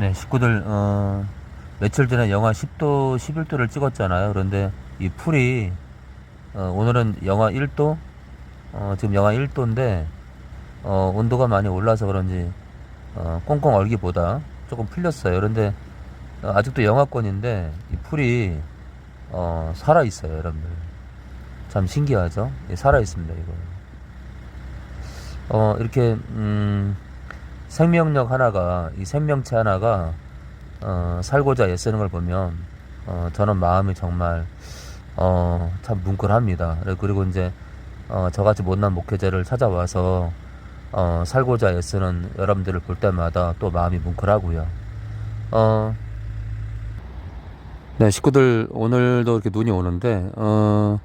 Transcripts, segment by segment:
네, 식구들, 어, 며칠 전에 영하 10도, 11도를 찍었잖아요. 그런데 이 풀이, 어, 오늘은 영하 1도, 어, 지금 영하 1도인데, 어, 온도가 많이 올라서 그런지, 어, 꽁꽁 얼기보다 조금 풀렸어요. 그런데, 어, 아직도 영하권인데, 이 풀이, 어, 살아 있어요, 여러분들. 참 신기하죠? 예, 살아 있습니다, 이거. 어, 이렇게, 음, 생명력 하나가 이 생명체 하나가 어, 살고자 애쓰는 걸 보면 어, 저는 마음이 정말 어, 참 뭉클합니다. 그리고 이제 어, 저같이 못난 목회자를 찾아와서 어, 살고자 애쓰는 여러분들을 볼 때마다 또 마음이 뭉클하고요. 어, 네, 식구들 오늘도 이렇게 눈이 오는데 어,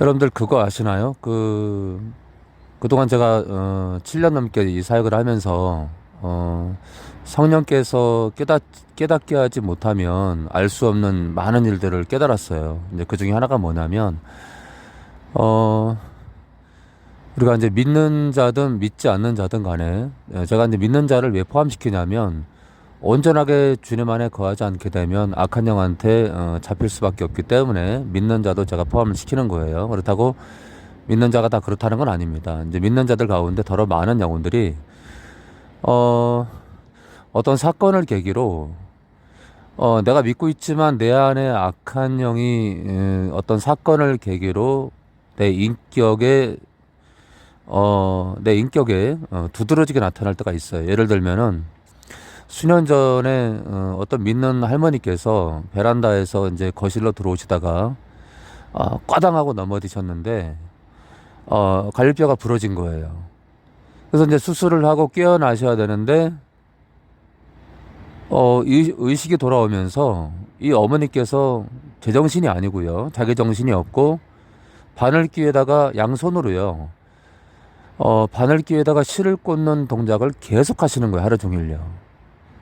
여러분들 그거 아시나요? 그 그동안 제가 어, 7년 넘게 이 사역을 하면서 어, 성령께서 깨닫, 깨닫게 하지 못하면 알 수 없는 많은 일들을 깨달았어요. 이제 그 중에 하나가 뭐냐면 어, 우리가 이제 믿는 자든 믿지 않는 자든 간에 예, 제가 이제 믿는 자를 왜 포함시키냐면 온전하게 주님 안에 거하지 않게 되면 악한 영한테 어, 잡힐 수밖에 없기 때문에 믿는 자도 제가 포함을 시키는 거예요. 그렇다고 믿는 자가 다 그렇다는 건 아닙니다. 이제 믿는 자들 가운데 더러 많은 영혼들이 어 어떤 사건을 계기로 어 내가 믿고 있지만 내 안에 악한 영이 에, 어떤 사건을 계기로 내 인격에 어 내 인격에 어, 두드러지게 나타날 때가 있어요. 예를 들면은 수년 전에 어, 어떤 믿는 할머니께서 베란다에서 이제 거실로 들어오시다가 어, 꽈당하고 넘어지셨는데 어, 갈비뼈가 부러진 거예요. 그래서 이제 수술을 하고 깨어나셔야 되는데, 어, 의, 의식이 돌아오면서 이 어머니께서 제정신이 아니고요. 자기 정신이 없고, 바늘귀에다가 양손으로요. 어, 바늘귀에다가 실을 꽂는 동작을 계속 하시는 거예요. 하루 종일요.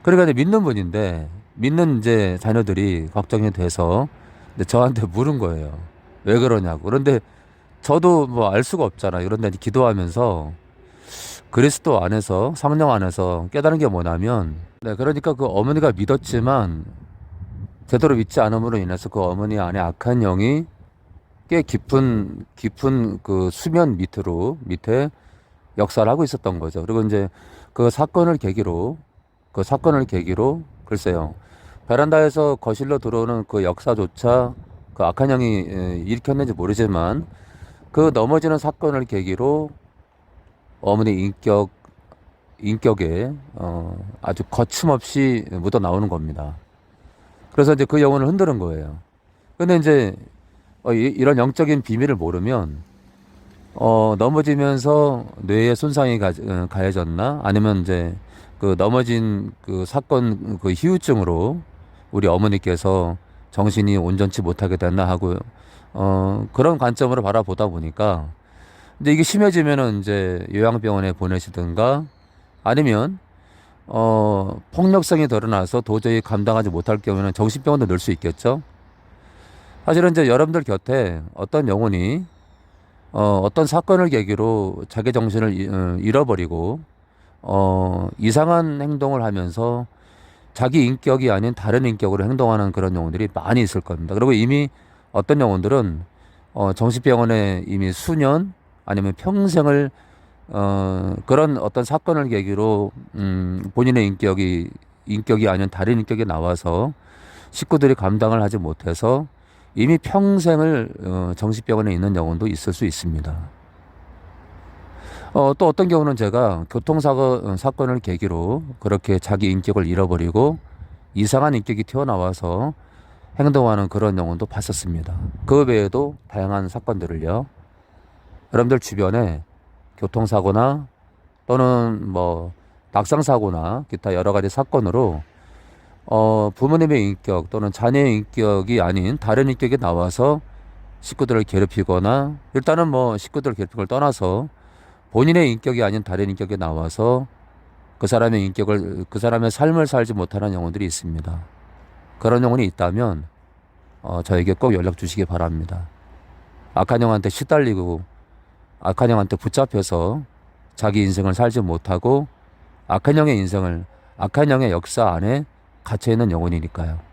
그러니까 이제 믿는 분인데, 믿는 이제 자녀들이 걱정이 돼서 저한테 물은 거예요. 왜 그러냐고. 그런데 저도 뭐 알 수가 없잖아요. 그런데 기도하면서 그리스도 안에서 성령 안에서 깨달은 게 뭐냐면 네 그러니까 그 어머니가 믿었지만 제대로 믿지 않음으로 인해서 그 어머니 안에 악한 영이 꽤 깊은 깊은 그 수면 밑으로 밑에 역사를 하고 있었던 거죠. 그리고 이제 그 사건을 계기로 그 사건을 계기로 글쎄요 베란다에서 거실로 들어오는 그 역사조차 그 악한 영이 일으켰는지 모르지만 그 넘어지는 사건을 계기로 어머니 인격 인격에 어, 아주 거침없이 묻어 나오는 겁니다. 그래서 이제 그 영혼을 흔드는 거예요. 근데 이제 어, 이, 이런 영적인 비밀을 모르면 어, 넘어지면서 뇌에 손상이 가, 어, 가해졌나 아니면 이제 그 넘어진 그 사건 그 후유증으로 우리 어머니께서 정신이 온전치 못하게 됐나 하고 어, 그런 관점으로 바라보다 보니까 근데 이게 심해지면은 이제 요양병원에 보내시든가 아니면 어, 폭력성이 드러나서 도저히 감당하지 못할 경우에는 정신병원도 넣을 수 있겠죠. 사실은 이제 여러분들 곁에 어떤 영혼이 어, 어떤 사건을 계기로 자기 정신을 이- 어, 잃어버리고 어, 이상한 행동을 하면서 자기 인격이 아닌 다른 인격으로 행동하는 그런 영혼들이 많이 있을 겁니다. 그리고 이미 어떤 영혼들은 어, 정신병원에 이미 수년 아니면 평생을 어, 그런 어떤 사건을 계기로 음, 본인의 인격이 인격이 아닌 다른 인격이 나와서 식구들이 감당을 하지 못해서 이미 평생을 어, 정신병원에 있는 영혼도 있을 수 있습니다. 어, 또 어떤 경우는 제가 교통사고 어, 사건을 계기로 그렇게 자기 인격을 잃어버리고 이상한 인격이 튀어나와서 행동하는 그런 영혼도 봤었습니다. 그 외에도 다양한 사건들을요. 여러분들 주변에 교통사고나 또는 뭐 낙상사고나 기타 여러 가지 사건으로 어, 부모님의 인격 또는 자녀의 인격이 아닌 다른 인격이 나와서 식구들을 괴롭히거나 일단은 뭐 식구들을 괴롭히는 걸 떠나서 본인의 인격이 아닌 다른 인격이 나와서 그 사람의 인격을 그 사람의 삶을 살지 못하는 영혼들이 있습니다. 그런 영혼이 있다면 어, 저에게 꼭 연락 주시기 바랍니다. 악한 영한테 시달리고 악한 영한테 붙잡혀서 자기 인생을 살지 못하고 악한 영의 인생을 악한 영의 역사 안에 갇혀 있는 영혼이니까요.